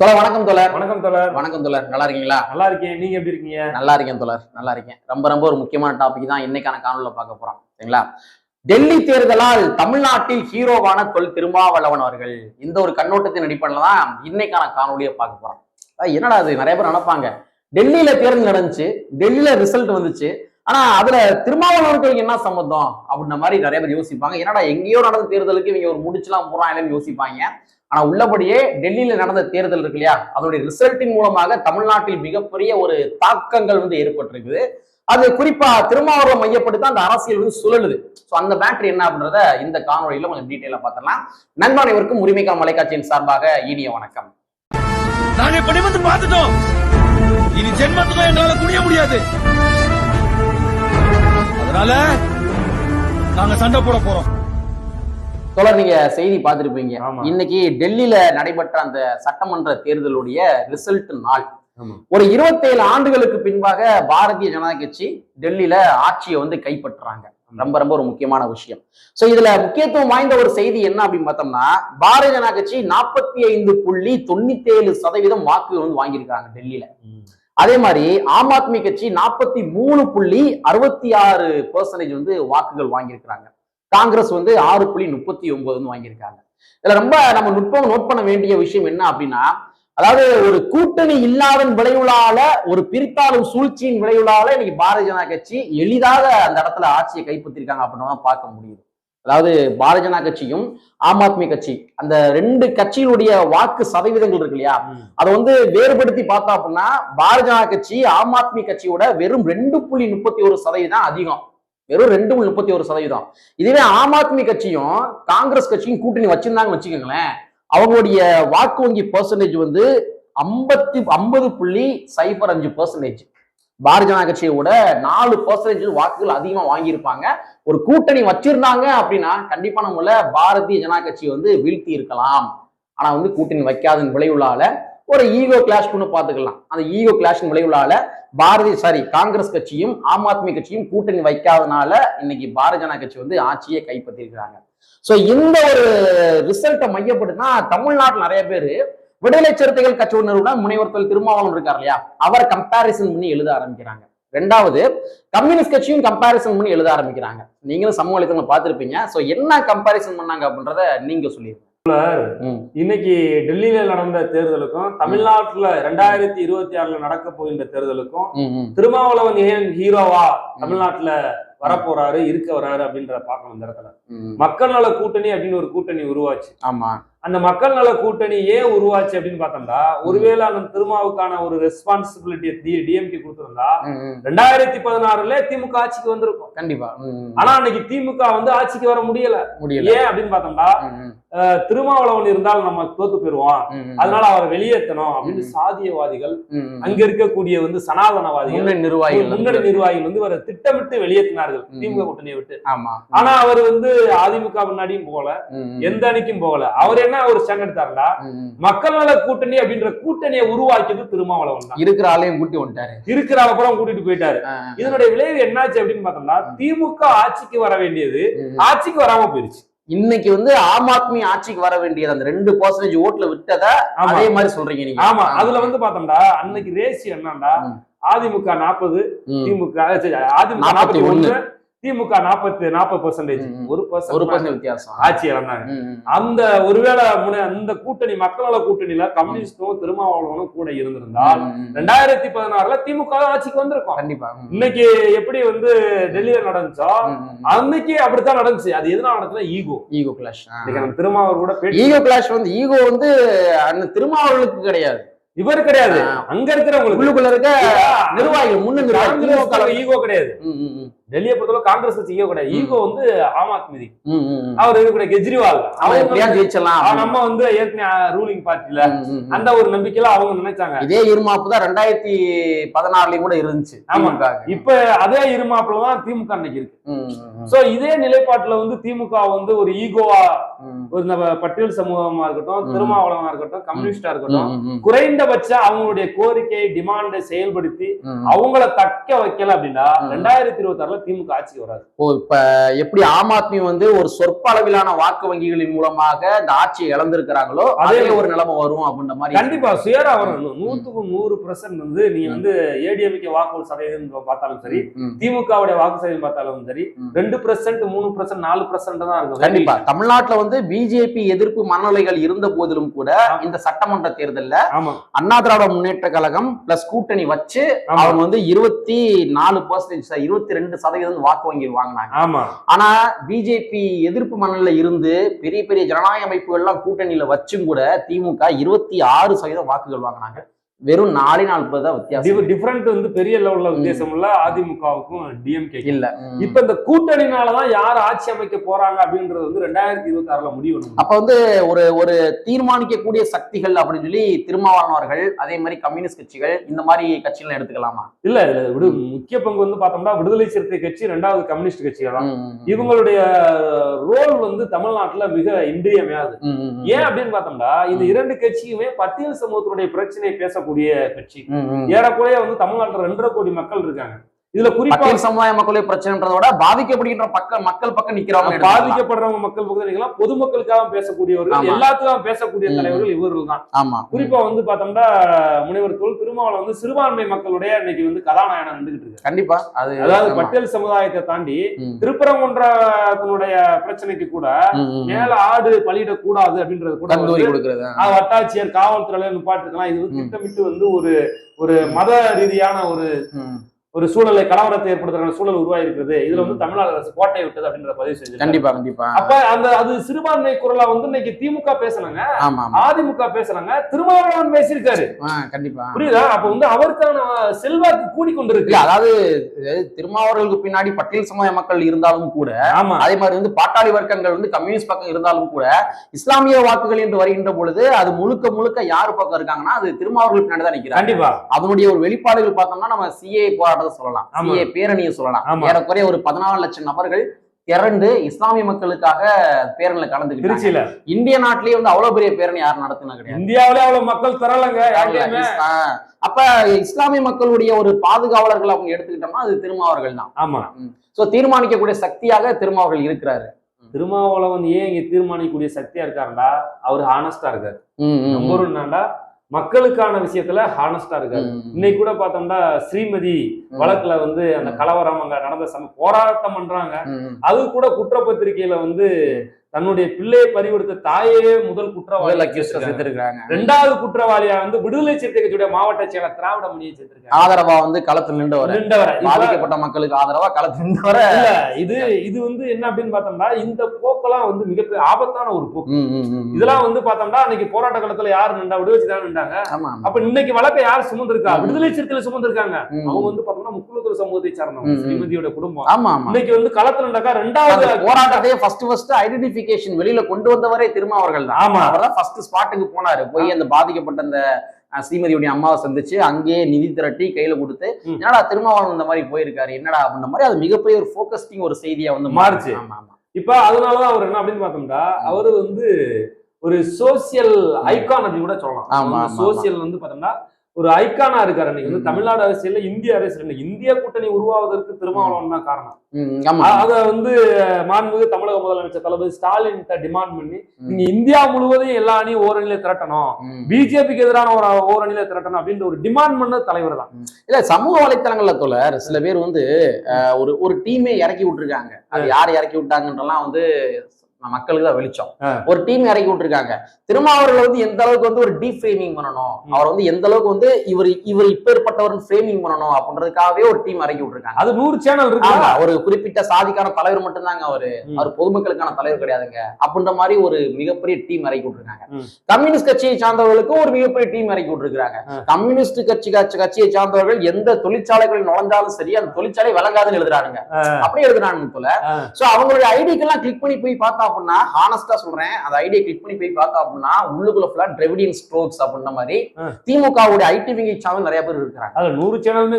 தோழர் வணக்கம் தோழர். வணக்கம் தோழர். வணக்கம் தோழர். நல்லா இருக்கீங்களா? நல்லா இருக்கேன். நீங்க எப்படி இருக்கீங்க? நல்லா இருக்கேன் தோழர். நல்லா இருக்கேன். ரொம்ப ரொம்ப ஒரு முக்கியமான டாபிக் தான் இன்னைக்கான காணொலியில் பார்க்க போறோம். சரிங்களா? டெல்லி தேர்தலால் தமிழ்நாட்டில் ஹீரோவான தொல் திருமாவளவன் அவர்கள் இந்த ஒரு கண்ணோட்டத்தின் அடிப்படையில் தான் இன்னைக்கான காணொலியை பார்க்க போறோம். என்னடா அது நிறைய பேர் நினைப்பாங்க. டெல்லியில தேர்தல் நடந்துச்சு. டெல்லியில ரிசல்ட் வந்துச்சு. ஆனா அதுல திருமாவளவனுக்கு என்ன சம்மந்தம்? அப்படின்ற மாதிரி நிறைய பேர் யோசிப்பாங்க. என்னடா எங்கேயோ நடந்த தேர்தலுக்கு இவங்க ஒரு முடிச்சுலாம் போறாங்கன்னு யோசிப்பாங்க. ஆனா உள்ளபடியே டெல்லியில நடந்த தேர்தல் இருக்கு இல்லையா? அதனுடைய ரிசல்ட்டின் மூலமாக தமிழ்நாட்டில் மிகப்பெரிய ஒரு தாக்கங்கள் வந்து ஏற்பட்டிருக்குது. அது குறிப்பா திருமாவளவன் மையப்படுத்தி தான் அந்த அரசியல் வந்து சுழலுது. ஸோ அந்த மேட்ரு என்ன அப்படின்றத இந்த காணொலியில கொஞ்சம் டீட்டெயிலா பார்த்தலாம் நண்பன் அனைவருக்கும் உரிமைக்கான மலைக்காட்சியின் சார்பாக இனிய வணக்கம். நாங்க பார்த்துட்டோம். இனி ஜென்மத்துக்கும் எங்களால குனிய முடியாது. அதனால நாங்க சண்டை போட போறோம். தொடர் நீங்க செய்தி பார்த்திருப்பீங்க. இன்னைக்கு டெல்லியில நடைபெற்ற அந்த சட்டமன்ற தேர்தலுடைய ரிசல்ட் நாள். ஒரு இருபத்தேழு ஆண்டுகளுக்கு பின்பாக பாரதிய ஜனதா கட்சி டெல்லியில ஆட்சியை வந்து கைப்பற்றுறாங்க. ரொம்ப ரொம்ப ஒரு முக்கியமான விஷயம். சோ இதுல முக்கியத்துவம் வாய்ந்த ஒரு செய்தி என்ன அப்படின்னு பார்த்தோம்னா பாரதிய ஜனதா கட்சி நாற்பத்தி ஐந்து புள்ளி தொண்ணூத்தி ஏழு சதவீதம் வாக்கு வந்து வாங்கியிருக்காங்க டெல்லியில. அதே மாதிரி ஆம் ஆத்மி கட்சி நாற்பத்தி மூணு புள்ளி அறுபத்தி ஆறு பெர்சன்டேஜ் வந்து வாக்குகள் வாங்கியிருக்கிறாங்க. காங்கிரஸ் வந்து ஆறு புள்ளி முப்பத்தி ஒன்பது வந்து வாங்கியிருக்காங்க. இதுல ரொம்ப நம்ம நுட்பம் நோட் பண்ண வேண்டிய விஷயம் என்ன அப்படின்னா அதாவது ஒரு கூட்டணி இல்லாதன் விளைவுளால ஒரு பிரித்தாளும் சூழ்ச்சியின் விளைவுளால இன்னைக்கு பாரதிய ஜனதா கட்சி எளிதாக அந்த இடத்துல ஆட்சியை கைப்பற்றிருக்காங்க அப்படின்னு தான் பார்க்க முடியுது. அதாவது பாரதிய ஜனதா கட்சியும் ஆம் ஆத்மி கட்சி அந்த ரெண்டு கட்சியினுடைய வாக்கு சதவீதங்கள் இருக்கு இல்லையா? அதை வந்து வேறுபடுத்தி பார்த்தோம் அப்படின்னா பாரதிய ஜனதா கட்சி ஆம் ஆத்மி கட்சியோட வெறும் ரெண்டு புள்ளி முப்பத்தி ஒரு சதவீதம் அதிகம். வெறும் ரெண்டு புள்ளி முப்பத்தி ஒரு சதவீதம். இதுவே ஆம் ஆத்மி கட்சியும் காங்கிரஸ் கட்சியும் கூட்டணி வச்சிருந்தாங்கன்னு வச்சுக்கோங்களேன் அவங்களுடைய வாக்கு வங்கி பர்சன்டேஜ் வந்து ஐம்பத்தி ஐம்பது புள்ளி சைபர் அஞ்சு பர்சன்டேஜ் பாரதிய ஜனதா கட்சியை விட நாலு பர்சன்டேஜ் வாக்குகள் அதிகமா வாங்கியிருப்பாங்க. ஒரு கூட்டணி வச்சிருந்தாங்க அப்படின்னா கண்டிப்பாக நம்மள பாரதிய ஜனதா கட்சியை வந்து வீழ்த்தி இருக்கலாம் ஆனா வந்து கூட்டணி வைக்காதன் விளைவுளால ஒரு ஈகோ கிளாஷ்னு பார்த்துக்கலாம். அந்த ஈகோ கிளாஷின் விளைவுகளால பாரதி சாரி காங்கிரஸ் கட்சியும் ஆம் ஆத்மி கட்சியும் கூட்டணி வைக்காதனால இன்னைக்கு பாரதிய ஜனதா கட்சி வந்து ஆட்சியை கைப்பற்றிருக்கிறாங்க ஸோ இந்த ஒரு ரிசல்ட்டை மையப்படுத்தினா தமிழ்நாட்டில் நிறைய பேர் விடுதலை சிறுத்தைகள் கட்சி நிறுவனம் முனைவர் தொல் திருமாவளவன் இருக்கார் இல்லையா? அவர் கம்பேரிசன் பண்ணி எழுத ஆரம்பிக்கிறாங்க. ரெண்டாவது கம்யூனிஸ்ட் கட்சியும் கம்பேரிசன் பண்ணி எழுத ஆரம்பிக்கிறாங்க. நீங்களும் சமூக வலைத்தளம் பார்த்துருப்பீங்க. ஸோ என்ன கம்பேரிசன் பண்ணாங்க அப்படின்றத நீங்க சொல்லிடுங்க இன்னைக்கு டெல்லியில நடந்த தேர்தலுக்கும் தமிழ்நாட்டுல ரெண்டாயிரத்தி இருபத்தி ஆறுல நடக்க போகின்ற தேர்தலுக்கும் திருமாவளவன் ஏன் ஹீரோவா தமிழ்நாட்டுல வரப்போறாரு இருக்க வராரு அப்படின்றத பார்க்கணும் இந்த இடத்துல. மக்கள் நல கூட்டணி அப்படின்னு ஒரு கூட்டணி உருவாச்சு. ஆமா. அந்த மக்கள் நல கூட்டணி ஏன் உருவாச்சு அப்படின்னு பார்த்தோம்னா ஒருவேளை அந்த திருமாவுக்கான ஒரு ரெஸ்பான்சிபிலிட்டி டிஎம்கே கொடுத்திருந்தா ம், ம். ரெண்டாயிரத்தி பதினாறுல திமுக ஆட்சிக்கு வந்திருக்கும் கண்டிப்பா. ஆனா அன்னைக்கு திமுக வந்து ஆட்சிக்கு வர முடியல முடியல ஏன் அப்படின்னு பார்த்தோம்னா திருமாவளவன் இருந்தால் நம்ம தோத்து போயிருவோம். அதனால அவரை வெளியேற்றணும் அப்படின்னு. சாதியவாதிகள். அங்க இருக்கக்கூடிய வந்து சனாதனவாதிகள் நிர்வாகிகள் முன்னணி நிர்வாகிகள் வந்து இவரை திட்டமிட்டு வெளியேற்றினார்கள். திமுக கூட்டணியை விட்டு ஆமா ஆனா அவர் வந்து அதிமுக முன்னாடியும் போகல. எந்த அணிக்கும் போகல அவர் என்ன ஒரு ஸ்டாண்ட் எடுத்தாருன்னா. மக்கள் நல கூட்டணி அப்படின்ற கூட்டணியை உருவாக்கியது திருமாவளவன் தான் இருக்கிற ஆளையும் கூட்டி வந்துட்டாரு இருக்கிற அப்புறம் கூட்டிட்டு போயிட்டாரு இதனுடைய விளைவு என்னாச்சு அப்படின்னு பார்த்தோம்னா திமுக ஆட்சிக்கு வர வேண்டியது. ஆட்சிக்கு வராம போயிருச்சு இன்னைக்கு வந்து ஆம் ஆத்மி ஆட்சிக்கு வர வேண்டியது அந்த ரெண்டு பர்சன்டேஜ் ஓட்டுல விட்டத அதே மாதிரி சொல்றீங்க நீங்க ஆமா அதுல வந்து பார்த்தோம்னா அன்னைக்கு ரேசி என்னன்னா. அதிமுக நாற்பது. திமுக அதிமுக 41. நாற்பத்தி ஒண்ணு திமுக நாற்பத்தி நாற்பது பர்சன்டேஜ் ம், ம். ஒரு ஒரு பர்சன்ட் வித்தியாசம். ஆட்சி இழந்தாங்க. அந்த ஒருவேளை அந்த கூட்டணி மக்கள் நல கூட்டணியில கம்யூனிஸ்டும் திருமாவளவனும் கூட இருந்திருந்தால். ரெண்டாயிரத்தி பதினாறுல திமுக ஆட்சிக்கு வந்திருக்கும். கண்டிப்பா. இன்னைக்கு எப்படி வந்து டெல்லியில நடந்துச்சோ. அன்னைக்கு அப்படித்தான் நடந்துச்சு. அது எதனால நடந்துச்சுன்னா ஈகோ. ஈகோ கிளாஷ் திருமாவர் கூட ஈகோ கிளாஷ் வந்து ஈகோ வந்து அந்த திருமாவளவுக்கு கிடையாது. இவர் கிடையாது. அங்க இருக்கிறவங்களுக்கு உள்ளுக்குள்ள இருக்க நிர்வாகிகள் முன்ன ஈகோ கிடையாது. டெல்லியை பொறுத்தவரை காங்கிரஸ் கட்சி ஈகோ கிடையாது. ஈகோ வந்து ஆம் ஆத்மி. அவர் இருக்கக்கூடிய கெஜ்ரிவால் அவன் எப்படியா ஆ, நம்ம வந்து ஏற்கனவே ரூலிங் பார்ட்டில. அந்த ஒரு நம்பிக்கையில அவங்க நினைச்சாங்க இதே இருமாப்பு தான் ரெண்டாயிரத்தி பதினாறுலயும் கூட இருந்துச்சு ஆமா. திமுகவுக்கு. இப்ப அதே இருமாப்புல தான் திமுக அன்னைக்கு இருக்கு. சோ இதே நிலைப்பாட்டுல வந்து திமுக வந்து ஒரு ஈகோவா ஒரு பட்டியல் சமூகமா இருக்கட்டும் ம். திருமாவளவனா இருக்கட்டும் கம்யூனிஸ்டா இருக்கட்டும். குறைந்த குறைந்தபட்ச அவங்களுடைய கோரிக்கை டிமாண்டை செயல்படுத்தி. அவங்கள தக்க வைக்கல அப்படின்னா. ரெண்டாயிரத்தி இருபத்தி ஆறுல திமுக ஆட்சிக்கு வராது. ஓ இப்ப எப்படி ஆம் ஆத்மி வந்து ஒரு சொற்ப அளவிலான வாக்கு வங்கிகளின் மூலமாக இந்த ஆட்சியை இழந்திருக்கிறாங்களோ அதே ஒரு நிலைமை வரும் அப்படின்ற மாதிரி கண்டிப்பா சுயரா வரணும் நூத்துக்கு நூறு பெர்சன்ட் வந்து நீங்க வந்து ஏடிஎம்கே வாக்கு சதவீதம் பார்த்தாலும் சரி. திமுகவுடைய வாக்கு சதவீதம் பார்த்தாலும் சரி. ரெண்டு பெர்சென்ட் மூணு பெர்சென்ட் நாலு பெர்சென்ட் தான் இருக்கும். கண்டிப்பா. தமிழ்நாட்டுல வந்து பிஜேபி எதிர்ப்பு மனநிலைகள் இருந்த போதிலும் கூட இந்த சட்டமன்ற தேர்தல்ல ஆமா. அண்ணா திராவிட முன்னேற்ற கழகம் பிளஸ் கூட்டணி வச்சு அவங்க வந்து இருபத்தி நாலு பர்சன்டேஜ் இருபத்தி ரெண்டு சதவீதம் வாக்கு வங்கி வாங்கினாங்க. ஆமா. ஆனா பிஜேபி எதிர்ப்பு மனநிலை இருந்து பெரிய பெரிய ஜனநாயக அமைப்புகள்லாம் கூட்டணியில வச்சும் கூட திமுக இருபத்தி ஆறு சதவீதம் வாக்குகள் வாங்கினாங்க. வெறும் நாலே பேர் தான் வித்தியாசம் டிஃபரெண்ட் வந்து பெரிய லெவல்ல வித்தியாசம் இல்ல. அதிமுகவுக்கும் டிஎம்கே இல்ல. இப்ப இந்த கூட்டணினாலதான் யார் ஆட்சி அமைக்க போறாங்க அப்படின்றது வந்து ரெண்டாயிரத்தி இருபத்தி ஆறுல முடிவு. அப்ப வந்து ஒரு ஒரு தீர்மானிக்கக்கூடிய சக்திகள் அப்படின்னு சொல்லி திருமாவளவர்கள் அதே மாதிரி கம்யூனிஸ்ட் கட்சிகள் இந்த மாதிரி கட்சிகள் எடுத்துக்கலாமா? இல்ல இதுல விடு முக்கிய பங்கு வந்து பார்த்தோம்னா விடுதலை சிறுத்தை கட்சி ரெண்டாவது கம்யூனிஸ்ட் கட்சிகள் தான். இவங்களுடைய ரோல் வந்து தமிழ்நாட்டுல மிக இன்றியமையாது. ஏன் அப்படின்னு பார்த்தோம்னா இந்த இரண்டு கட்சியுமே பட்டியல் சமூகத்தினுடைய பிரச்சனையை பேசக்கூடிய கட்சி. ஏறக்குறைய வந்து தமிழ்நாட்டுல ரெண்டரை கோடி மக்கள் இருக்காங்க இதுல குறிப்பா சமுதாய மக்களுடைய பிரச்சனைன்றத விட பாதிக்கப்படுகின்ற பக்க மக்கள் பக்கம் எடுத்துக்கலாம். பாதிக்கப்படுறவங்க மக்கள் பகுதிகளா பொதுமக்களுக்காக பேசக்கூடியவர்கள். எல்லாத்துக்காக பேசக்கூடிய. தலைவர்கள் இவர்கள் தான் ஆமா குறிப்பா வந்து பார்த்தோம்னா முனைவர் தொல் திருமாவளவன் வந்து சிறுபான்மை மக்களுடைய இன்னைக்கு வந்து கதாநாயகன் வந்துகிட்டு இருக்கு கண்டிப்பா அது அதாவது. பட்டியல் சமுதாயத்தை தாண்டி திருப்பரங்குன்றத்தினுடைய பிரச்சனைக்கு கூட. மேல ஆடு பலியிடக்கூடாது அப்படின்றது கூட வட்டாட்சியர் காவல்துறையில நிப்பாட்டிருக்கலாம் இது வந்து ம். திட்டமிட்டு வந்து ஒரு ஒரு மத ரீதியான ஒரு. ஒரு சூழலை கலவரத்தை ஏற்படுத்துற சூழல் உருவாகி இருக்குது இதுல வந்து தமிழ்நாடு அரசு கோட்டை விட்டது அப்படின்றத பதிவு செஞ்சு கண்டிப்பா கண்டிப்பா. அப்ப அந்த அது சிறுபான்மை குரலா வந்து இன்னைக்கு திமுக ஆமா அதிமுக பேசுனாங்க திருமாவளவன் பேசியிருக்காரு. கண்டிப்பா. புரியுதா? அப்ப வந்து அவருக்கான செல்வாக்கு கூடிக்கொண்டிருக்கு. இல்ல அதாவது திருமாவர்களுக்கு பின்னாடி பட்டியல் சமுதாய மக்கள் இருந்தாலும் கூட ஆமா. அதே மாதிரி வந்து பாட்டாளி வர்க்கங்கள் வந்து கம்யூனிஸ்ட் பக்கம் இருந்தாலும் கூட இஸ்லாமிய வாக்குகள் என்று வருகின்ற பொழுது அது முழுக்க முழுக்க யாரு பக்கம் இருக்காங்கன்னா அது திருமாவர்கள் பின்னாடி தான் நிக்கிறாங்க. கண்டிப்பா. அதனுடைய ஒரு வெளிப்பாடுகள் பார்த்தோம்னா நம்ம சிஏ போராட்டத்தை சொல்லலாம். சிஏ பேரணியை சொல்லலாம். ஏறக்குறைய ஒரு பதினாலு லட்சம் நபர்கள் திரண்டு இஸ்லாமிய மக்களுக்காக பேரணியில கலந்துக்கிட்டாங்க இந்திய நாட்டிலேயே வந்து அவ்வளவு பெரிய பேரணி யாரும் நடத்தினா கிடையாது. இந்தியாவிலே அவ்வளவு மக்கள். ஆ, அப்ப இஸ்லாமிய மக்களுடைய ஒரு பாதுகாவலர்கள் அவங்க எடுத்துக்கிட்டோம்னா அது திருமாவர்கள் தான். ஆமா. சோ தீர்மானிக்கக்கூடிய சக்தியாக திருமாவர்கள் இருக்கிறாரு. திருமாவளவன் ஏன் இங்க தீர்மானிக்கக்கூடிய சக்தியா இருக்காருடா? அவர் ஹானஸ்டா இருக்காரு. என்னடா மக்களுக்கான விஷயத்துல ஹானஸ்டா இருக்காரு. இன்னைக்கு கூட பார்த்தோம்னா ஸ்ரீமதி. வழக்குல வந்து அந்த கலவரம் அங்க நடந்த சம போராட்டம் பண்றாங்க. அது கூட குற்றப்பத்திரிகையில வந்து தன்னுடைய பிள்ளையை பறிகொடுத்த தாயே முதல் குற்றவாளி சேர்த்திருக்காங்க. ரெண்டாவது குற்றவாளியா வந்து விடுதலை சிறுத்தை கட்சியுடைய மாவட்ட செயலர் திராவிட மணியை சேர்த்திருக்காங்க. ஆதரவா வந்து களத்தில் நின்று வர ரெண்டவரை இப்ப- பாதிக்கப்பட்ட மக்களுக்கு ஆதரவா களத்தில் நின்று வர இல்ல இது இது வந்து என்ன அப்படின்னு பார்த்தோம்னா இந்த போக்கெல்லாம் வந்து மிகப்பெரிய ஆபத்தான ஒரு போக்கு. இதெல்லாம் வந்து பார்த்தோம்னா அன்னைக்கு போராட்ட காலத்துல யார் நின்றா விடுவச்சு தான் நின்றாங்க. அப்ப இன்னைக்கு வழக்கை யார் சுமந்திருக்கா. விடுதலை சிறுத்தையில சுமந்திருக்காங்க. அவங்க வந்து பார்த்தோம்னா முக்குலத்தூர் சமூகத்தை சார்ந்தவங்க. ஸ்ரீமதியோட குடும்பம். இன்னைக்கு வந்து களத்துல நின்றாக்கா ரெண்டாவது போராட்டத்தையே ஃபர்ஸ்ட் ஃபர்ஸ்ட் ஐடென்டிபிகேஷன் வெளியில கொண்டு வந்தவரே திருமாவர்கள் தான் ஆமா. அவர் தான் ஃபர்ஸ்ட் ஸ்பாட்டுக்கு போனாரு. போய் அந்த பாதிக்கப்பட்ட அந்த ஸ்ரீமதியுடைய அம்மாவை சந்திச்சு அங்கேயே நிதி திரட்டி கையில கொடுத்து. என்னடா திருமாவளவன் இந்த மாதிரி போயிருக்காரு என்னடா அப்படின்ற மாதிரி அது மிகப்பெரிய ஒரு ஃபோக்கஸ்டிங் ஒரு செய்தியா வந்து மாறுச்சு. ஆமா ஆமா. இப்ப அதனாலதான் அவர் என்ன அப்படின்னு பார்த்தோம்னா அவரு வந்து ஒரு சோசியல் ஐகான் அப்படின்னு கூட சொல்லலாம். ஆமா, சோசியல் வந்து பார்த்தோம்னா ஒரு ஐகானா இருக்காரு இன்னைக்கு வந்து. தமிழ்நாடு அரசியல்ல இந்திய அரசியல் இந்திய கூட்டணி உருவாவதற்கு திருமாவளவன் தான் காரணம். அத வந்து மாண்புமிகு தமிழக முதலமைச்சர் தளபதி ஸ்டாலின் டிமாண்ட் பண்ணி. நீங்க இந்தியா முழுவதும் எல்லா அணியும் ஓரணியில திரட்டணும். பிஜேபிக்கு எதிரான ஒரு ஓரணியில திரட்டணும் அப்படின்ற ஒரு டிமாண்ட் பண்ண தலைவர் தான். இல்ல சமூக வலைத்தளங்கள்ல தோழர் சில பேர் வந்து ஒரு ஒரு டீமே இறக்கி விட்டுருக்காங்க. அது யார் இறக்கி விட்டாங்கன்றலாம் வந்து மக்களுக்கு தான் வெளிச்சம். ஒரு டீம் இறக்கி விட்டுருக்காங்க திருமாவர்கள் வந்து எந்த அளவுக்கு வந்து ஒரு டீப் ஃப்ரேமிங் பண்ணணும். அவர் வந்து எந்த அளவுக்கு வந்து இவர் இவர் இப்பேற்பட்டவர் ஃப்ரேமிங் பண்ணணும் அப்படின்றதுக்காகவே ஒரு டீம் இறக்கி விட்டுருக்காங்க அது நூறு சேனல் இருக்கு ஒரு குறிப்பிட்ட சாதிக்கான தலைவர் மட்டும்தாங்க அவரு. அவர் பொதுமக்களுக்கான தலைவர் கிடையாதுங்க அப்படின்ற மாதிரி ஒரு மிகப்பெரிய டீம் இறக்கி விட்டுருக்காங்க. கம்யூனிஸ்ட் கட்சியை சார்ந்தவர்களுக்கும் ஒரு மிகப்பெரிய டீம் இறக்கி விட்டுருக்காங்க. கம்யூனிஸ்ட் கட்சி கட்சி கட்சியை சார்ந்தவர்கள் எந்த தொழிற்சாலைகளில் நுழைஞ்சாலும் சரி அந்த தொழிற்சாலை விளங்காதுன்னு எழுதுறாங்க அப்படியே எழுதுறாங்க போல. சோ அவங்களுடைய ஐடிக்கெல்லாம் கிளிக் பண்ணி போய் பார்த்தா அப்படின்னா ஹானஸ்டா சொல்றேன். அந்த ஐடியா கிளிக் பண்ணி போய் பார்த்தோம் அப்படின்னா உள்ளுக்குள்ள ஃபுல்லா டிரெவிடியன் ஸ்ட்ரோக்ஸ் அப்படின்ற மாதிரி. திமுகவுடைய ஐடி விங்கி சேனல் நிறைய பேர் இருக்கிறாங்க. அதுல நூறு சேனலுமே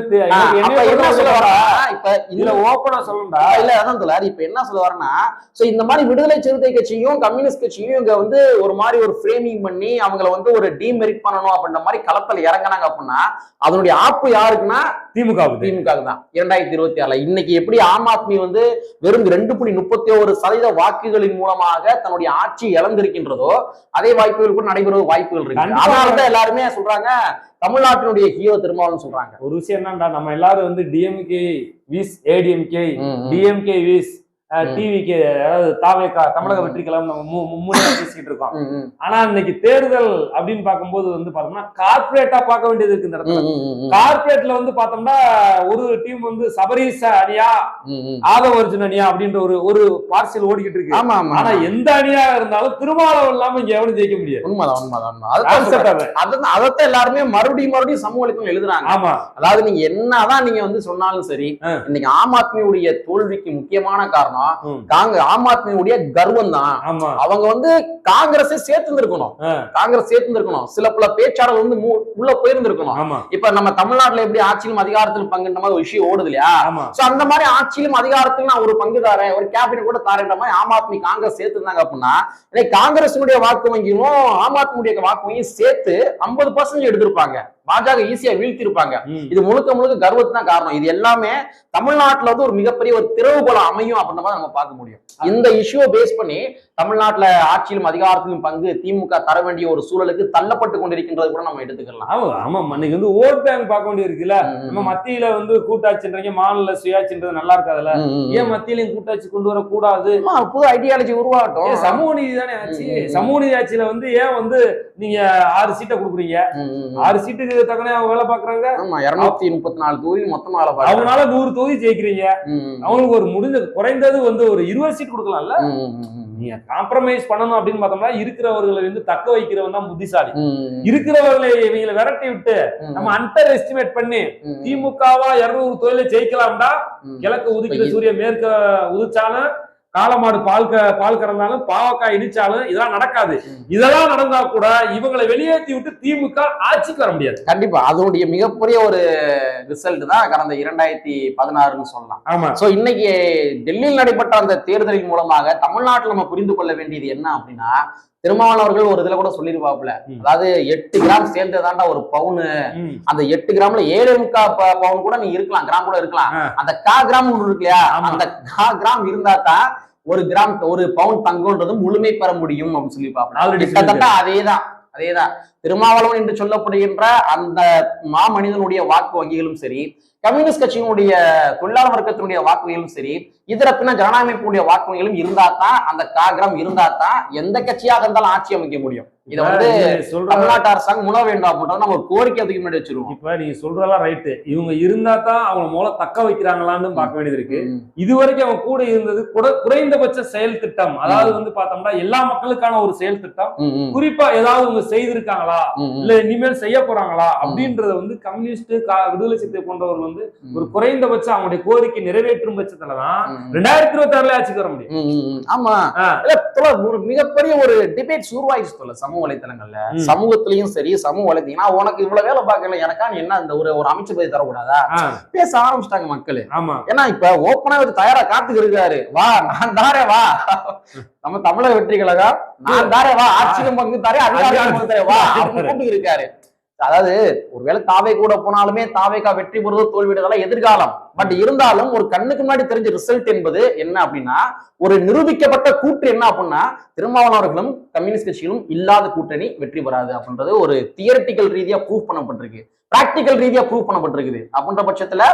இப்ப இதுல ஓப்பனா சொல்லணும்டா. இல்ல அதான் தோழர் இப்ப என்ன சொல்ல வரேன்னா சோ இந்த மாதிரி விடுதலை சிறுத்தை கட்சியும் கம்யூனிஸ்ட் கட்சியும் இங்க வந்து ஒரு மாதிரி ஒரு ஃப்ரேமிங் பண்ணி அவங்கள வந்து ஒரு டீமெரிட் பண்ணணும் அப்படின்ற மாதிரி களத்துல இறங்குனாங்க அப்படின்னா அதனுடைய ஆப்பு யாருக்குன்னா திமுக திமுக தான் இரண்டாயிரத்தி இருபத்தி ஆறுல. இன்னைக்கு எப்படி ஆம் ஆத்மி வந்து வெறும் ரெண்டு புள்ளி முப்பத்தி ஒரு சதவீத வாக்குகளின் மூலமாக தன்னுடைய ஆட்சி இழந்திருக்கின்றதோ அதே வாய்ப்புகள் கூட நடைபெற வாய்ப்புகள் இருக்கு. அதனாலதான் எல்லாருமே சொல்றாங்க தமிழ்நாட்டினுடைய ஹீரோ திருமாவளவன் சொல்றாங்க. ஒரு விஷயம் என்னடா நம்ம எல்லாரும் வந்து DMK vs ADMK. DMK vs ம். டிவிகே அதாவது தாவேகா தமிழக ம். வெற்றி கழகம் நம்ம பேசிக்கிட்டு இருக்கோம். ஆனா இன்னைக்கு தேர்தல் அப்படின்னு பார்க்கும்போது வந்து பார்த்தோம்னா கார்பரேட்டா பார்க்க வேண்டியது இருக்கு இந்த இடத்துல. கார்பரேட்ல வந்து பார்த்தோம்னா ஒரு டீம் வந்து சபரீச அணியா. ஆதவ அர்ஜுன் அணியா அப்படின்ற ஒரு ஒரு பார்சல் ஓடிக்கிட்டு இருக்கு ஆமா ஆனா எந்த அணியா இருந்தாலும் திருமாவளவன் இல்லாம இங்க எவனும் ஜெயிக்க முடியாது உண்மைதான் உண்மைதான் உண்மை. அதைத்தான் எல்லாருமே மறுபடியும் மறுபடியும் சமூக வலைத்தளம் எழுதுறாங்க ஆமா அதாவது நீங்க என்னதான் நீங்க வந்து சொன்னாலும் சரி. இன்னைக்கு ஆம் ஆத்மியுடைய தோல்விக்கு முக்கியமான காரணம் ம். காங்க ஆம் ஆத்மியுடைய கர்வம் தான் அவங்க வந்து காங்கிரஸை சேர்த்துருக்கணும் ஆ. காங்கிரஸ் சேர்த்துருக்கணும் சில பல பேச்சாளர் வந்து உள்ள போயிருந்திருக்கணும். இப்ப நம்ம தமிழ்நாட்டுல எப்படி ஆட்சியிலும் அதிகாரத்திலும் பங்குன்ற மாதிரி ஒரு விஷயம் ஓடுது இல்லையா? சோ அந்த மாதிரி ஆட்சியிலும் அதிகாரத்திலும் நான் ஒரு பங்கு தாரேன் ஒரு கேபினட் கூட தாரேன்ற மாதிரி ஆம் ஆத்மி காங்கிரஸ் சேர்த்துருந்தாங்க அப்படின்னா காங்கிரசினுடைய வாக்கு வங்கியும் ஆம் ஆத்மியுடைய வாக்கு வங்கியும் சேர்த்து ஐம்பது பர்சன்டேஜ் எடுத்திருப்பாங்க. பாஜக ஈஸியா வீழ்த்திருப்பாங்க. இது முழுக்க முழுக்க கர்வத்து தான் காரணம். இது எல்லாமே தமிழ்நாட்டுல வந்து ஒரு மிகப்பெரிய ஒரு திறவுகோலம் அமையும் அப்படின்ற மாதிரி நம்ம பார்க்க முடியும். இந்த இஷ்யூவை பேஸ் பண்ணி தமிழ்நாட்டுல ஆட்சியிலும் அதிகாரத்திலும் பங்கு திமுக தர வேண்டிய ஒரு சூழலுக்கு தள்ளப்பட்டு கொண்டிருக்கின்றது கூட நம்ம எடுத்துக்கலாம். ஆமா இன்னைக்கு வந்து ஓட் பேங்க் பார்க்க இருக்குல்ல ம், நம்ம மத்தியில வந்து கூட்டாட்சின்றீங்க மாநில சுயாட்சின்றது நல்லா இருக்காதுல்ல ஏன் மத்தியிலையும் கூட்டாட்சி கொண்டு வரக்கூடாது? புது ஐடியாலஜி உருவாகட்டும். சமூக நீதி தானே ஆச்சு. சமூக நீதி ஆட்சியில வந்து ஏன் வந்து நீங்க ஆறு சீட்டை கொடுக்குறீங்க. ஆறு சீட்டுக்கு தக்கனே அவங்க வேலை பாக்குறாங்க ஆமா இருநூத்தி முப்பத்தி நாலு தொகுதி மொத்தமா வேலை பார்க்கறாங்க. அவங்களால நூறு தொகுதி ஜெயிக்கிறீங்க. அவங்களுக்கு ஒரு முடிஞ்ச குறைந்தது வந்து ஒரு இருபது சீட் கொடுக்கலாம்ல. நீங்க காம்ப்ரமைஸ் பண்ணணும் அப்படின்னு பார்த்தோம்னா இருக்கிறவர்களை வந்து தக்க வைக்கிறவன் தான் புத்திசாலி. இருக்கிறவர்களை இவங்களை விரட்டி விட்டு நம்ம அண்டர் எஸ்டிமேட் பண்ணி திமுகவா இருநூறு தொழில ஜெயிக்கலாம்டா. கிழக்கு உதிக்கிற சூரிய மேற்க உதிச்சாலும் காலமாடு பால் பால் கறந்தாலும் பாவக்காய் இடிச்சாலும் இதெல்லாம் நடக்காது. இதெல்லாம் நடந்தா கூட இவங்களை வெளியேற்றி விட்டு திமுக ஆட்சிக்கு வர முடியாது. கண்டிப்பா. அதனுடைய மிகப்பெரிய ஒரு ரிசல்ட் தான் கடந்த இரண்டாயிரத்தி பதினாறுன்னு சொல்லலாம். ஆமா. சோ இன்னைக்கு டெல்லியில் நடைபெற்ற அந்த தேர்தலின் மூலமாக தமிழ்நாட்டில் நம்ம புரிந்து கொள்ள வேண்டியது என்ன அப்படின்னா திருமாவளவன் அவர்கள் ஒரு இதுல கூட சொல்லிருப்பாப்புல ம். அதாவது எட்டு கிராம் சேர்ந்ததாண்டா ஒரு பவுனு. அந்த எட்டு கிராம்ல ஏழு முக்கா பவுன் கூட நீ இருக்கலாம் கிராம் கூட இருக்கலாம். அந்த கா கிராம் ஒண்ணு இருக்கு இல்லையா. அந்த கா கிராம் இருந்தா தான் ஒரு கிராம் ஒரு பவுன் தங்கம்ன்றது முழுமை பெற முடியும் அப்படின்னு சொல்லி பார்ப்போம் கிட்டத்தட்ட அதேதான் அதேதான் திருமாவளவன் என்று சொல்லப்படுகின்ற அந்த மாமனிதனுடைய வாக்கு வங்கிகளும் சரி கம்யூனிஸ்ட் கட்சியினுடைய தொழிலாளர் வர்க்கத்தினுடைய வாக்கு வங்கிகளும் சரி இதர பின்ன ஜனநாயக அமைப்பினுடைய வாக்கு வங்கிகளும் இருந்தா தான் அந்த காகிரம் இருந்தா தான் எந்த கட்சியாக இருந்தாலும் ஆட்சி அமைக்க முடியும். இதை வந்து தமிழ்நாட்டு அரசாங்கம் உணர வேண்டும் அப்படின்றத நம்ம ஒரு கோரிக்கை அதுக்கு முன்னாடி வச்சிருவோம். இப்ப நீங்க சொல்றதெல்லாம் ரைட்டு இவங்க இருந்தா தான் அவங்க மூலம் தக்க வைக்கிறாங்களான்னு பார்க்க வேண்டியது இருக்கு ம், இது வரைக்கும் அவங்க கூட இருந்தது குறை- குறைந்தபட்ச செயல் திட்டம். அதாவது வந்து பார்த்தோம்னா எல்லா மக்களுக்கான ஒரு செயல் திட்டம். குறிப்பா ஏதாவது இவங்க செய்திருக்காங்களா? ம். இல்ல இனிமேல் செய்ய போறாங்களா? அப்படின்றத வந்து கம்யூனிஸ்ட் விடுதலை சிறுத்தை போன்றவர்கள் வந்து ஒரு குறைந்தபட்சம் அவங்களுடைய கோரிக்கை நிறைவேற்றும் பட்சத்துலதான் ரெண்டாயிரத்தி இருபத்தி ஆறுல ஆட்சிக்கு வர முடியும். ஆமா. ஒரு மிகப்பெரிய ஒரு டிபேட் உருவாயிடுச்சு தோழர் சமூக வலைத்தளங்கள்ல. சமூகத்திலயும் சரி சமூக வலைத்தளம். நான் உனக்கு இவ்வளவு வேலை பார்க்கல எனக்கா என்ன இந்த ஒரு ஒரு அமைச்சர் பதவி தரக்கூடாதா? பேச ஆரம்பிச்சிட்டாங்க மக்கள். ஆமா. ஏன்னா இப்ப ஓப்பனா இவர் தயாரா காத்துக்கு இருக்காரு. வா நான் தாரே வா. நம்ம தமிழக வெற்றி கழகம் நான் தாரே வா ஆட்சியிலும் பங்கு தாரே அதிகாரம் பங்கு வா கூப்பிட்டு இருக்காரு. அதாவது ஒருவேளை தாவே கூட போனாலுமே தாவேக்கா வெற்றி பெறுவதோ தோல்விடுறதெல்லாம் எதிர்காலம். பட் இருந்தாலும் ஒரு கண்ணுக்கு முன்னாடி தெரிஞ்ச ரிசல்ட் என்பது என்ன அப்படின்னா ஒரு நிரூபிக்கப்பட்ட கூற்று என்ன அப்படின்னா திருமாவளவன் அவர்களும் கம்யூனிஸ்ட் கட்சிகளும் இல்லாத கூட்டணி வெற்றி பெறாது அப்படின்றது ஒரு தியரட்டிக்கல் ரீதியா ப்ரூவ் பண்ணப்பட்டிருக்கு. பிராக்டிக்கல் ரீதியா ப்ரூவ் பண்ணப்பட்டிருக்குது. அப்படின்ற பட்சத்துல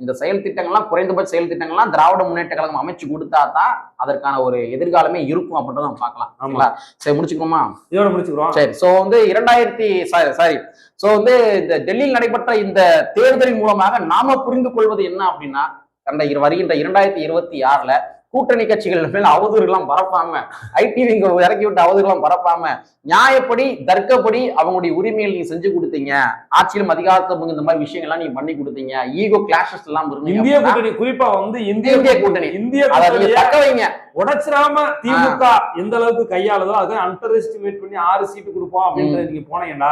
இந்த செயல் திட்டங்கள்லாம் குறைந்தபட்ச செயல் திட்டங்கள்லாம் திராவிட முன்னேற்ற கழகம் அமைச்சு கொடுத்தா தான் அதற்கான ஒரு எதிர்காலமே இருக்கும் அப்படின்றத நம்ம பார்க்கலாம். ஆமா. சரி முடிச்சுக்கணுமா? இதோட முடிச்சுக்கிறோம். சரி சோ வந்து இரண்டாயிரத்தி சாரி சோ வந்து இந்த டெல்லியில் நடைபெற்ற இந்த தேர்தலின் மூலமாக நாம புரிந்து கொள்வது என்ன அப்படின்னா கடந்த வருகின்ற இரண்டாயிரத்தி இருபத்தி ஆறுல கூட்டணி கட்சிகள் மேல அவதூறுலாம் பரப்பாம ஐடி விங்க இறக்கி விட்டு அவதூறுலாம் பரப்பாம நியாயப்படி தர்க்கப்படி அவங்களுடைய உரிமைகள் நீங்க செஞ்சு கொடுத்தீங்க ஆட்சியிலும் அதிகாரத்தை இந்த மாதிரி விஷயங்கள்லாம் நீங்க பண்ணி கொடுத்தீங்க ஈகோ கிளாஷஸ் எல்லாம் இந்திய கூட்டணி குறிப்பா வந்து இந்திய இந்திய கூட்டணி. இந்திய தக்க வைங்க உடைச்சிடாம திமுக எந்த அளவுக்கு கையாளுதோ அதை அண்டர் எஸ்டிமேட் பண்ணி ஆறு சீட்டு கொடுப்போம் அப்படின்றத நீங்க போனீங்கன்னா.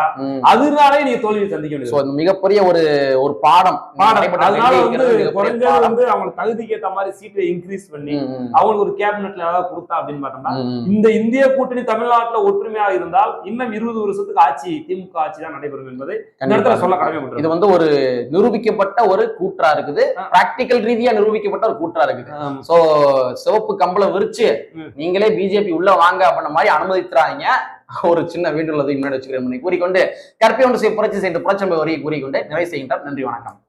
அதனாலே நீங்க தோல்வியை சந்திக்க இந்த மிகப்பெரிய ஒரு ஒரு பாடம் பாடம் அதனால வந்து குறைஞ்சது. வந்து அவங்க தகுதிக்கு ஏத்த மாதிரி சீட்டை இன்க்ரீஸ் பண்ணி. அவங்களுக்கு ஒரு கேபினெட்ல ஏதாவது கொடுத்தா அப்படின்னு பார்த்தோம்னா. இந்த இந்திய கூட்டணி தமிழ்நாட்டுல ஒற்றுமையா இருந்தால் இன்னும் இருபது வருஷத்துக்கு ஆட்சி திமுக ஆட்சி தான் நடைபெறும் என்பதை இடத்துல. சொல்ல இது கடமைப்பட்டிருக்கோம் வந்து ஒரு நிரூபிக்கப்பட்ட ஒரு கூற்றா இருக்குது. பிராக்டிக்கல் ரீதியா நிரூபிக்கப்பட்ட ஒரு கூற்றா இருக்குது. சோ சிவப்பு கம்பளம் விரிச்சு. நீங்களே பிஜேபி உள்ள வாங்க அப்படின்ற மாதிரி அனுமதித்துறாங்க ஒரு சின்ன வீடுள்ளதை முன்னாடி வச்சுக்கிறேன் கூறிக்கொண்டு கற்பை ஒன்று புரட்சி செய்த புரட்சி வரியை கூறிக்கொண்டு நிறைவு செய்கின்றார் நன்றி வணக்கம்